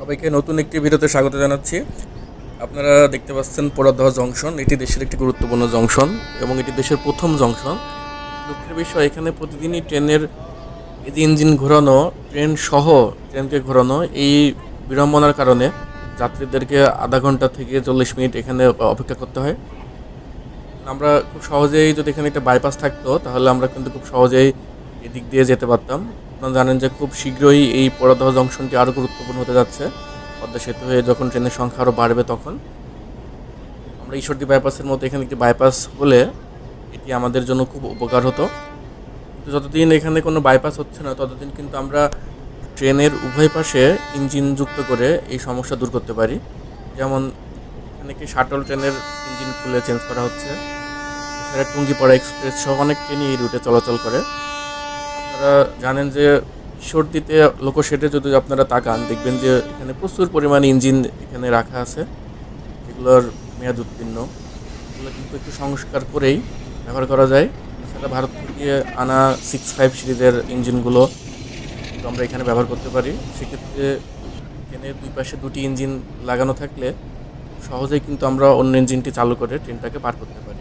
সবাইকে নতুন একটি ভিডিওতে স্বাগত জানাচ্ছি। আপনারা দেখতে পাচ্ছেন পোড়াদহ জংশন। এটি দেশের একটি গুরুত্বপূর্ণ জংশন এবং এটি দেশের প্রথম জংশন। দুঃখের বিষয়, এখানে প্রতিদিনই ট্রেনের এই ইঞ্জিন ঘোরানো, ট্রেন সহ ট্রেনকে ঘোরানো, এই বিড়ম্বনার কারণে যাত্রীদেরকে আধা ঘণ্টা থেকে চল্লিশ মিনিট এখানে অপেক্ষা করতে হয়। আমরা খুব সহজেই যদি এখানে একটা বাইপাস থাকতো, তাহলে আমরা কিন্তু খুব সহজেই এদিক দিয়ে যেতে পারতাম। আপনারা জানেন যে খুব শীঘ্রই এই পরাদহ জংশনটি আরও গুরুত্বপূর্ণ হতে যাচ্ছে। পদ্মা সেতু হয়ে যখন ট্রেনের সংখ্যা আরও বাড়বে তখন। আমরা ঈশ্বরদী বাইপাসের মতো এখানে একটি বাইপাস হলে এটি আমাদের জন্য খুব উপকার হতো। কিন্তু যতদিন এখানে কোনো বাইপাস হচ্ছে না, ততদিন কিন্তু আমরা ট্রেনের উভয় পাশে ইঞ্জিন যুক্ত করে এই সমস্যা দূর করতে পারি। যেমন এখানে একটি শাটল ট্রেনের ইঞ্জিন খুলে চেঞ্জ করা হচ্ছে। এছাড়া টুঙ্গিপাড়া এক্সপ্রেস সহ অনেক ট্রেনই এই রুটে চলাচল করে। আপনারা জানেন যে ঈশ্বরদীতে লোকোশেডে যদি আপনারা তাকান, দেখবেন যে এখানে প্রচুর পরিমাণে ইঞ্জিন এখানে রাখা আছে। এগুলোর মেয়াদ উত্তীর্ণ। এগুলো কিন্তু একটু সংস্কার করেই ব্যবহার করা যায়। এছাড়া ভারত থেকে আনা সিক্স ফাইভ সিরিজের ইঞ্জিনগুলো আমরা এখানে ব্যবহার করতে পারি। সেক্ষেত্রে ট্রেনের দুই পাশে দুটি ইঞ্জিন লাগানো থাকলে সহজেই কিন্তু আমরা অন্য ইঞ্জিনটি চালু করে ট্রেনটাকে পার করতে পারি।